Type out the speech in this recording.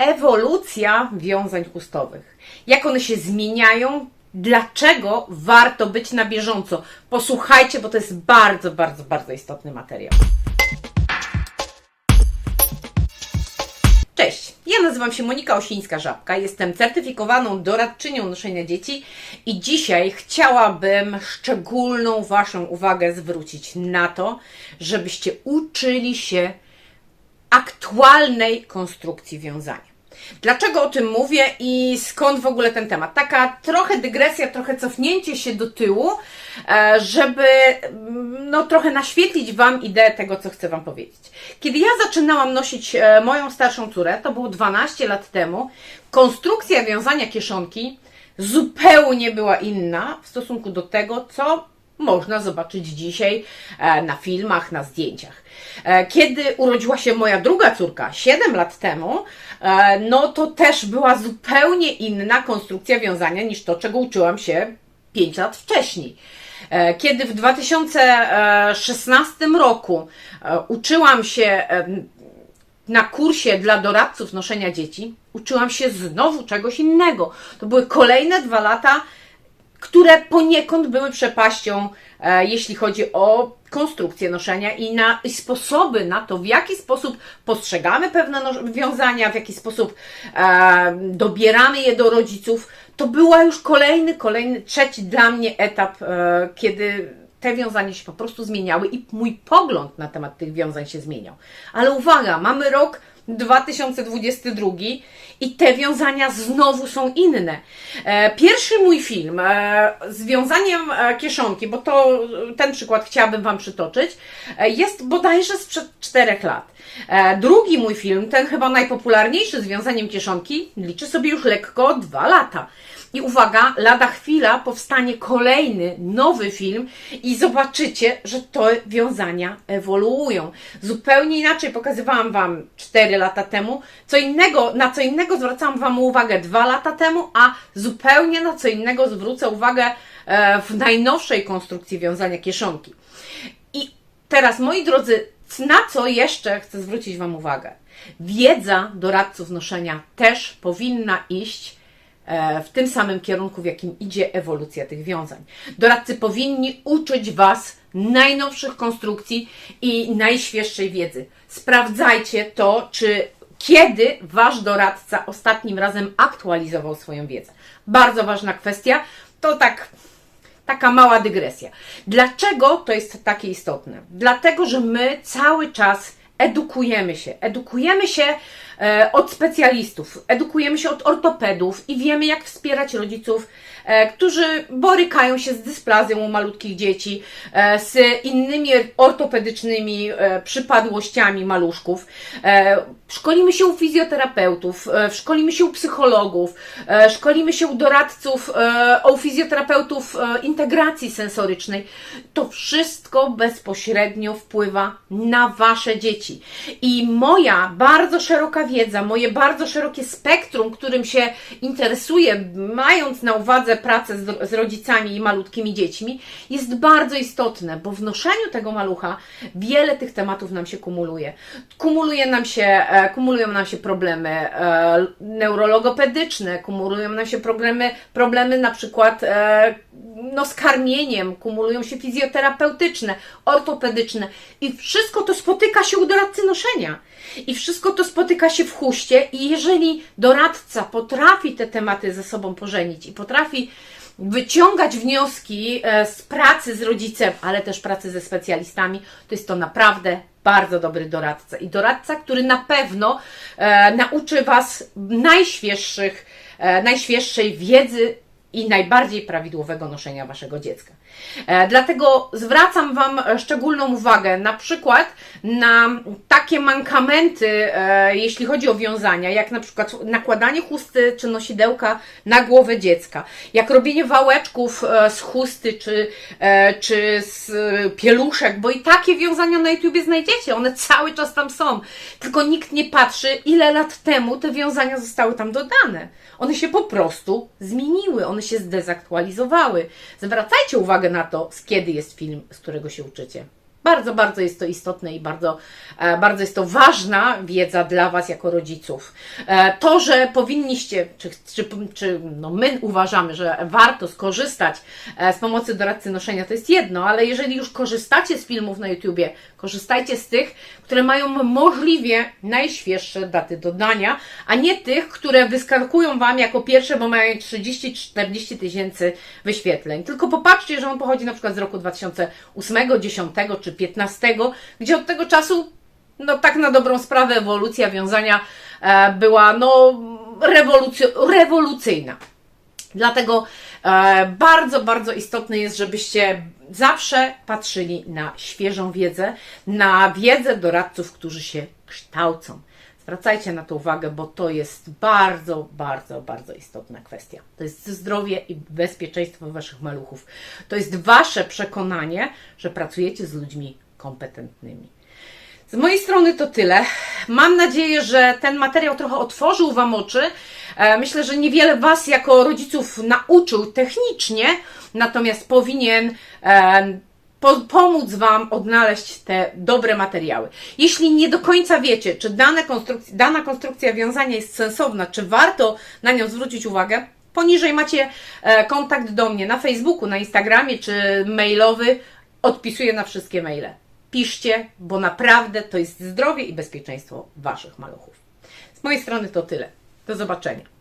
ewolucja wiązań chustowych. Jak one się zmieniają, dlaczego warto być na bieżąco. Posłuchajcie, bo to jest bardzo, bardzo, bardzo istotny materiał. Cześć, ja nazywam się Monika Osińska-Żabka, jestem certyfikowaną doradczynią noszenia dzieci i dzisiaj chciałabym szczególną Waszą uwagę zwrócić na to, żebyście uczyli się aktualnej konstrukcji wiązania. Dlaczego o tym mówię i skąd w ogóle ten temat? Taka trochę dygresja, trochę cofnięcie się do tyłu, e, żeby mm, no, trochę naświetlić Wam ideę tego, co chcę Wam powiedzieć. Kiedy ja zaczynałam nosić e, moją starszą córę, to było 12 lat temu, konstrukcja wiązania kieszonki zupełnie była inna w stosunku do tego, co można zobaczyć dzisiaj e, na filmach, na zdjęciach. E, Kiedy urodziła się moja druga córka 7 lat temu, e, no to też była zupełnie inna konstrukcja wiązania niż to, czego uczyłam się 5 lat wcześniej. Kiedy w 2016 roku uczyłam się na kursie dla doradców noszenia dzieci, uczyłam się znowu czegoś innego. To były kolejne dwa lata które poniekąd były przepaścią, e, jeśli chodzi o konstrukcję noszenia i na i sposoby na to, w jaki sposób postrzegamy pewne wiązania, w jaki sposób e, dobieramy je do rodziców. To była już kolejny, kolejny, trzeci dla mnie etap, e, kiedy te wiązania się po prostu zmieniały i mój pogląd na temat tych wiązań się zmieniał. Ale uwaga, mamy rok 2022 i te wiązania znowu są inne. E, Pierwszy mój film e, z wiązaniem e, kieszonki, bo to ten przykład chciałabym Wam przytoczyć, jest bodajże sprzed 4 lat. Drugi mój film, ten chyba najpopularniejszy z wiązaniem kieszonki, liczy sobie już lekko 2 lata. I uwaga, lada chwila powstanie kolejny, nowy film i zobaczycie, że te wiązania ewoluują. Zupełnie inaczej pokazywałam Wam 4 lata temu, co innego, na co innego zwracałam Wam uwagę 2 lata temu, a zupełnie na co innego zwrócę uwagę e, w najnowszej konstrukcji wiązania kieszonki. I teraz, moi drodzy, na co jeszcze chcę zwrócić Wam uwagę? Wiedza doradców noszenia też powinna iść w tym samym kierunku, w jakim idzie ewolucja tych wiązań. Doradcy powinni uczyć Was najnowszych konstrukcji i najświeższej wiedzy. Sprawdzajcie to, czy kiedy Wasz doradca ostatnim razem aktualizował swoją wiedzę. Bardzo ważna kwestia. To tak taka mała dygresja. Dlaczego to jest takie istotne? Dlatego, że my cały czas edukujemy się. Edukujemy się e, od specjalistów, edukujemy się od ortopedów i wiemy, jak wspierać rodziców, którzy borykają się z dysplazją u malutkich dzieci, e, z innymi ortopedycznymi e, przypadłościami maluszków. E, szkolimy się u fizjoterapeutów, e, szkolimy się u psychologów, e, szkolimy się u doradców, e, u fizjoterapeutów e, integracji sensorycznej. To wszystko bezpośrednio wpływa na Wasze dzieci. I moja bardzo szeroka wiedza, moje bardzo szerokie spektrum, którym się interesuję, mając na uwadze pracę z, z rodzicami i malutkimi dziećmi, jest bardzo istotne, bo w noszeniu tego malucha wiele tych tematów nam się kumuluje. Kumuluje nam się, e, kumulują nam się problemy e, neurologopedyczne, kumulują nam się problemy, problemy na przykład e, no, z karmieniem, kumulują się fizjoterapeutyczne, ortopedyczne i wszystko to spotyka się u doradcy noszenia. I wszystko to spotyka się w huście i jeżeli doradca potrafi te tematy ze sobą pożenić i potrafi wyciągać wnioski e, z pracy z rodzicem, ale też pracy ze specjalistami, to jest to naprawdę bardzo dobry doradca. I doradca, który na pewno e, nauczy Was najświeższych, e, najświeższej wiedzy i najbardziej prawidłowego noszenia Waszego dziecka. E, dlatego zwracam Wam szczególną uwagę na przykład na takie mankamenty, e, jeśli chodzi o wiązania, jak na przykład nakładanie chusty czy nosidełka na głowę dziecka, jak robienie wałeczków e, z chusty czy, czy z pieluszek, bo i takie wiązania na YouTubie znajdziecie, one cały czas tam są, tylko nikt nie patrzy, ile lat temu te wiązania zostały tam dodane. One się po prostu zmieniły, one się zdezaktualizowały. Zwracajcie uwagę na to, z kiedy jest film, z którego się uczycie. Bardzo, bardzo jest to istotne i bardzo, e, bardzo jest to ważna wiedza dla Was jako rodziców. E, To, że powinniście, czy, czy, czy no my uważamy, że warto skorzystać e, z pomocy doradcy noszenia, to jest jedno, ale jeżeli już korzystacie z filmów na YouTubie, korzystajcie z tych, które mają możliwie najświeższe daty dodania, a nie tych, które wyskakują Wam jako pierwsze, bo mają 30-40 tysięcy wyświetleń. Tylko popatrzcie, że on pochodzi na przykład z roku 2008, 10 czy 15, gdzie od tego czasu, no tak na dobrą sprawę, ewolucja wiązania e, była no rewolucy- rewolucyjna. Dlatego e, bardzo, bardzo istotne jest, żebyście zawsze patrzyli na świeżą wiedzę, na wiedzę doradców, którzy się kształcą. Zwracajcie na to uwagę, bo to jest bardzo, bardzo, bardzo istotna kwestia. To jest zdrowie i bezpieczeństwo Waszych maluchów. To jest Wasze przekonanie, że pracujecie z ludźmi kompetentnymi. Z mojej strony to tyle. Mam nadzieję, że ten materiał trochę otworzył Wam oczy. E, Myślę, że niewiele Was jako rodziców nauczył technicznie, natomiast powinien po, pomóc Wam odnaleźć te dobre materiały. Jeśli nie do końca wiecie, czy dane konstrukcja, dana konstrukcja wiązania jest sensowna, czy warto na nią zwrócić uwagę, poniżej macie e, kontakt do mnie na Facebooku, na Instagramie czy mailowy. Odpisuję na wszystkie maile. Piszcie, bo naprawdę to jest zdrowie i bezpieczeństwo Waszych maluchów. Z mojej strony to tyle. Do zobaczenia.